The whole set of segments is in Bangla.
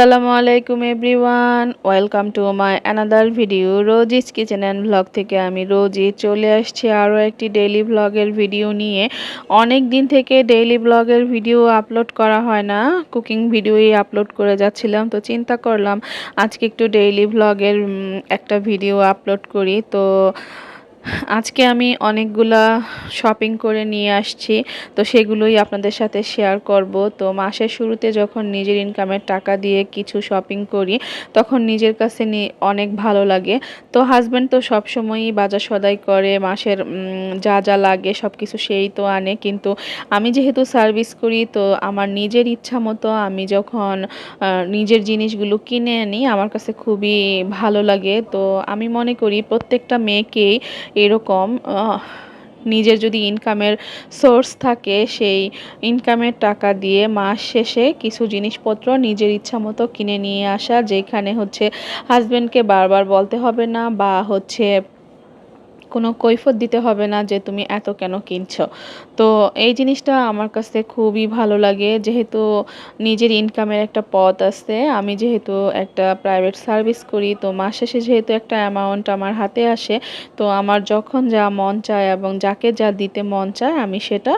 আসসালামু আলাইকুম everyone, welcome to my another video Rosy's kitchen and vlog থেকে আমি রোজই চলে আসছি আরও একটি ডেইলি ভ্লগের ভিডিও নিয়ে। অনেক দিন থেকে ডেইলি ভ্লগের ভিডিও আপলোড করা হয় না, কুকিং ভিডিওই আপলোড করে যাচ্ছিলাম তো চিন্তা করলাম আজকে একটু ডেইলি ভ্লগের একটা ভিডিও আপলোড করি তো আজকে আমি অনেকগুলা শপিং করে নিয়ে আসছি, তো সেগুলোই আপনাদের সাথে শেয়ার করব। তো মাসের শুরুতে যখন নিজের ইনকামের টাকা দিয়ে কিছু শপিং করি, তখন নিজের কাছে অনেক ভালো লাগে। তো হাজব্যান্ড তো সবসময়ই বাজার সদাই করে, মাসের যা যা লাগে সব কিছু সেই তো আনে। কিন্তু আমি যেহেতু সার্ভিস করি, তো আমার নিজের ইচ্ছা মতো আমি যখন নিজের জিনিসগুলো কিনে আনি, আমার কাছে খুবই ভালো লাগে। তো আমি মনে করি প্রত্যেকটা মেয়েকেই এরকম নিজের যদি ইনকামের সোর্স থাকে, সেই ইনকামের টাকা দিয়ে মাস শেষে কিছু জিনিসপত্র নিজের ইচ্ছা মতো কিনে নিয়ে আসা, যেখানে হচ্ছে হাজব্যান্ডকে বারবার বলতে হবে না, বা হচ্ছে কোনো কৈফত দিতে হবে না যে তুমি এত কেন কিনছো। তো এই জিনিসটা আমার কাছে খুবই ভালো লাগে। যেহেতু নিজের ইনকামের একটা পথ আছে, আমি যেহেতু একটা প্রাইভেট সার্ভিস করি, তো মাস শেষে যেহেতু একটা অ্যামাউন্ট আমার হাতে আসে, তো আমার যখন যা মন চায় এবং যাকে যা দিতে মন চায়, আমি সেটা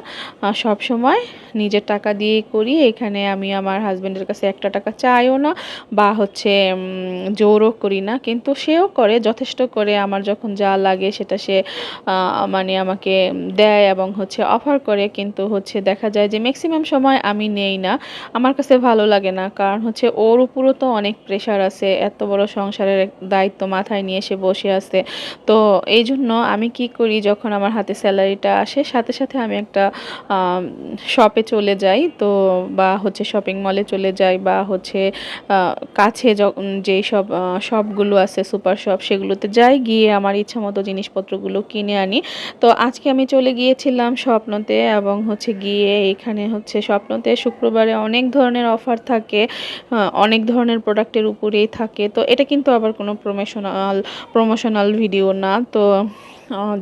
সব সময় নিজের টাকা দিয়েই করি। এখানে আমি আমার হাজব্যান্ডের কাছে একটা টাকা চাইও না বা হচ্ছে জোরও করি না। কিন্তু সেও করে, যথেষ্ট করে। আমার যখন যা লাগে সেটা সে মানে আমাকে দেয় এবং হচ্ছে অফার করে। কিন্তু হচ্ছে দেখা যায় যে ম্যাক্সিমাম সময় আমি নেই না। আমার কাছে ভালো লাগে না। কারণ হচ্ছে ওর উপরও তো অনেক প্রেশার আছে। এত বড় সংসারের দায়িত্ব মাথায় নিয়ে এসে বসে আছে। তো এই জন্য আমি কি করি? যখন আমার হাতে স্যালারিটা আসে, সাথে সাথে আমি একটা শপে চলে যাই। তো বা হচ্ছে শপিং মলে চলে যাই বা হচ্ছে কাছে যেই সব শপগুলো আছে সুপার শপ সেগুলোতে যাই। গিয়ে আমার ইচ্ছা মতো জিনিসপত্রগুলো কিনে আনি। তো আজকে আমি চলে গিয়েছিলাম স্বপ্নতে এবং হচ্ছে গিয়ে এখানে হচ্ছে স্বপ্নতে শুক্রবারে অনেক ধরনের অফার থাকে অনেক ধরনের প্রোডাক্টের উপরেই থাকে। তো এটা কিন্তু আবার কোনো প্রমোশনাল প্রমোশনাল ভিডিও না। তো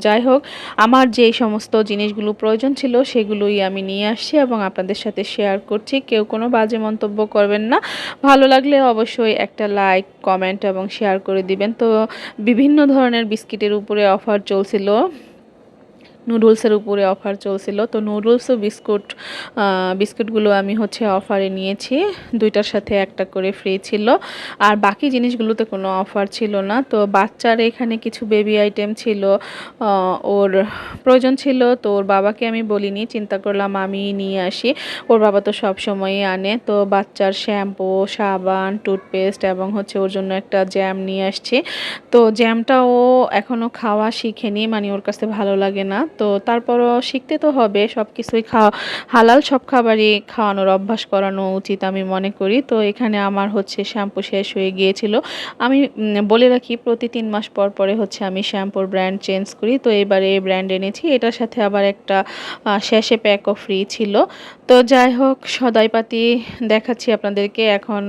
যাই হোক, আমার যে সমস্ত জিনিসগুলো প্রয়োজন ছিল সেগুলোই আমি নিয়ে আসছি এবং আপনাদের সাথে শেয়ার করছি। কেউ কোনো বাজে মন্তব্য করবেন না। ভালো লাগলে অবশ্যই একটা লাইক কমেন্ট এবং শেয়ার করে দিবেন। তো বিভিন্ন ধরনের বিস্কিটের উপরে অফার চলছিল। নুডলসের উপরে অফার চলছিল। তো নুডলস ও বিস্কুট বিস্কুটগুলো আমি হচ্ছে অফারে নিয়েছি। দুইটার সাথে একটা করে ফ্রি ছিল। আর বাকি জিনিসগুলোতে কোনো অফার ছিল না। তো বাচ্চার এখানে কিছু বেবি আইটেম ছিল ওর প্রয়োজন ছিল। তো ওর বাবাকে আমি বলিনি, চিন্তা করলাম আমি নিয়ে আসি। ওর বাবা তো সব সময়ই আনে। তো বাচ্চার শ্যাম্পু, সাবান, টুথপেস্ট এবং হচ্ছে ওর জন্য একটা জ্যাম নিয়ে আসছি। তো জ্যামটা ও এখনও খাওয়া শিখেনি মানে ওর কাছে ভালো লাগে না। তো তারপরও শিখতে তো হবে সব কিছুই খাওয়া, হালাল সব খাবারই খাওয়ানোর, অভ্যাস করানো উচিত আমি মনে করি। তো এখানে আমার হচ্ছে শ্যাম্পু শেষ হয়ে গিয়েছিল। আমি বলে রাখি প্রতি তিন মাস পর পরে হচ্ছে আমি শ্যাম্পুর ব্র্যান্ড চেঞ্জ করি। তো এবারে এই ব্র্যান্ড এনেছি। এটার সাথে আবার একটা শেষে প্যাকও ফ্রি ছিল। তো যাই হোক সদাইপাতি দেখাচ্ছি আপনাদেরকে। এখন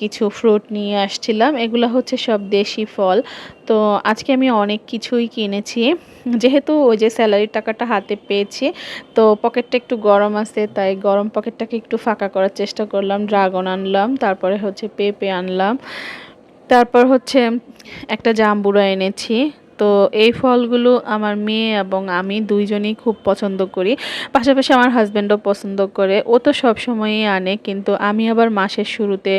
কিছু ফ্রুট নিয়ে আসছিলাম। এগুলো হচ্ছে সব দেশি ফল। তো আজকে আমি অনেক কিছুই কিনেছি। যেহেতু ওই যে স্যালারির টাকাটা হাতে পেয়েছি। তো পকেটটা একটু গরম আছে, তাই গরম পকেটটাকে একটু ফাঁকা করার চেষ্টা করলাম। ড্রাগন আনলাম, তারপরে হচ্ছে পেঁপে আনলাম। তারপর হচ্ছে একটা জাম্বুরা এনেছি। তো এই ফলগুলো আমার মেয়ে এবং আমি দুইজনেই খুব পছন্দ করি। পাশাপাশি আমার হাজব্যান্ডও পছন্দ করে। ও তো সব সময়ই আনে, কিন্তু আমি আবার মাসের শুরুতে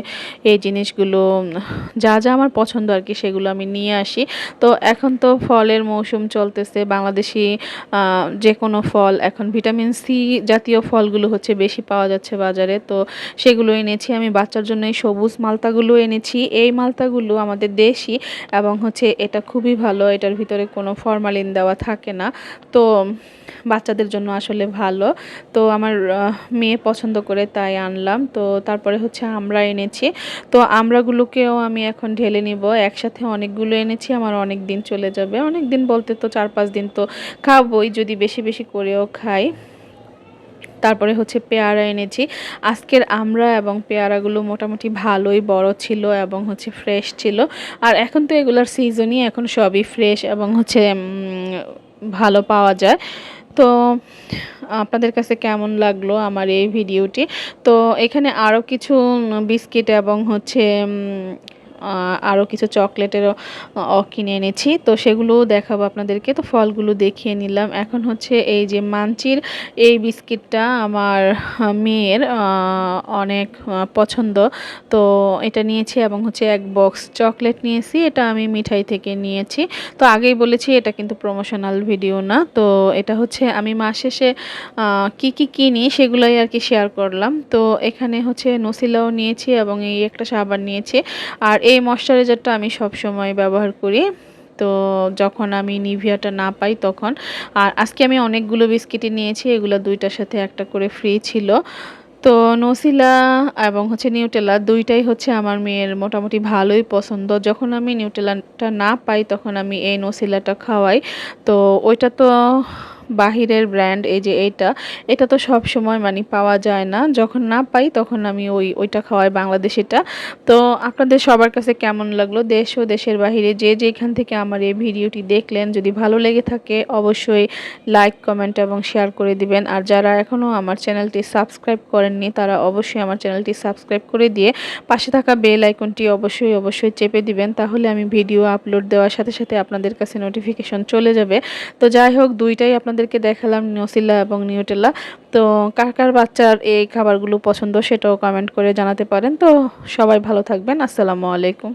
এই জিনিসগুলো, যা যা আমার পছন্দ আর কি, সেগুলো আমি নিয়ে আসি। তো এখন তো ফলের মৌসুম চলতেছে। বাংলাদেশি যে কোনো ফল, এখন ভিটামিন সি জাতীয় ফলগুলো হচ্ছে বেশি পাওয়া যাচ্ছে বাজারে। তো সেগুলো এনেছি। আমি বাচ্চার জন্য এই সবুজ মালতাগুলো এনেছি। এই মালতাগুলো আমাদের দেশি এবং হচ্ছে এটা খুবই ভালো। এটা এটার ভিতরে কোনো ফরমালিন দেওয়া থাকে না। তো বাচ্চাদের জন্য আসলে ভালো। তো আমার মেয়ে পছন্দ করে তাই আনলাম। তো তারপরে হচ্ছে আমরা এনেছি। তো আমরাগুলোকেও আমি এখন ঢেলে নিব। একসাথে অনেকগুলো এনেছি, আমার অনেক দিন চলে যাবে। অনেক দিন বলতে তো চার পাঁচ দিন তো খাবই, যদি বেশি বেশি করেও খাই। তারপরে হচ্ছে পেয়ারা এনেছি। আজকের আমরা এবং পেয়ারাগুলো মোটামুটি ভালোই বড় ছিল এবং হচ্ছে ফ্রেশ ছিল। আর এখন তো এগুলার সিজনই এখন সবই ফ্রেশ এবং হচ্ছে ভালো পাওয়া যায়। তো আপনাদের কাছে কেমন লাগল আমার এই ভিডিওটি তো এখানে আরও কিছু বিস্কিট এবং হচ্ছে আরও কিছু চকলেটেরও কিনে এনেছি। তো সেগুলোও দেখাবো আপনাদেরকে। তো ফলগুলো দেখিয়ে নিলাম। এখন হচ্ছে এই যে মানচির, এই বিস্কিটটা আমার মেয়ের অনেক পছন্দ। তো এটা নিয়েছি এবং হচ্ছে এক বক্স চকলেট নিয়েছি। এটা আমি মিঠাই থেকে নিয়েছি। তো আগেই বলেছি, এটা কিন্তু প্রমোশনাল ভিডিও না। তো এটা হচ্ছে আমি মাস শেষে কী কি কিনি সেগুলোই আর কি শেয়ার করলাম। তো এখানে হচ্ছে নসিলাও নিয়েছি এবং এই একটা সাবান নিয়েছি। আর এই ময়শ্চারাইজারটা আমি সব সময় ব্যবহার করি। তো যখন আমি নিভিয়াটা না পাই তখন, আর আজকে আমি অনেকগুলো বিস্কিটই নিয়েছি, এগুলো দুইটার সাথে একটা করে ফ্রি ছিল। তো নসিলা এবং হচ্ছে নিউটেলা দুইটাই হচ্ছে আমার মেয়ের মোটামুটি ভালোই পছন্দ। যখন আমি নিউটেলাটা না পাই তখন আমি এই নসিলাটা খাওয়াই। তো ওইটা তো বাহিরের ব্র্যান্ড এই যে এইটা, এটা তো সব সময় মানে পাওয়া যায় না। যখন না পাই, তখন আমি ওই, ওইটা খাওয়াই বাংলাদেশিটা। তো আপনাদের সবার কাছে কেমন লাগল? দেশ ও দেশের বাহিরে যে যেখান থেকে আমার এই ভিডিওটি দেখলেন, যদি ভালো লেগে থাকে, অবশ্যই লাইক কমেন্ট এবং শেয়ার করে দিবেন। আর যারা এখনও আমার চ্যানেলটি সাবস্ক্রাইব করেননি, তারা অবশ্যই আমার চ্যানেলটি সাবস্ক্রাইব করে দিয়ে পাশে থাকা বেল আইকনটি অবশ্যই অবশ্যই চেপে দিবেন। তাহলে আমি ভিডিও আপলোড দেওয়ার সাথে সাথে আপনাদের কাছে নোটিফিকেশন চলে যাবে। তো যাই হোক, দুইটাই আপনাদের আপনাদেরকে দেখালাম নিউসিলা এবং নিউটেলা। তো কার কার বাচ্চার এই খাবারগুলো পছন্দ সেটাও কমেন্ট করে জানাতে পারেন। তো সবাই ভালো থাকবেন। আসসালামু আলাইকুম।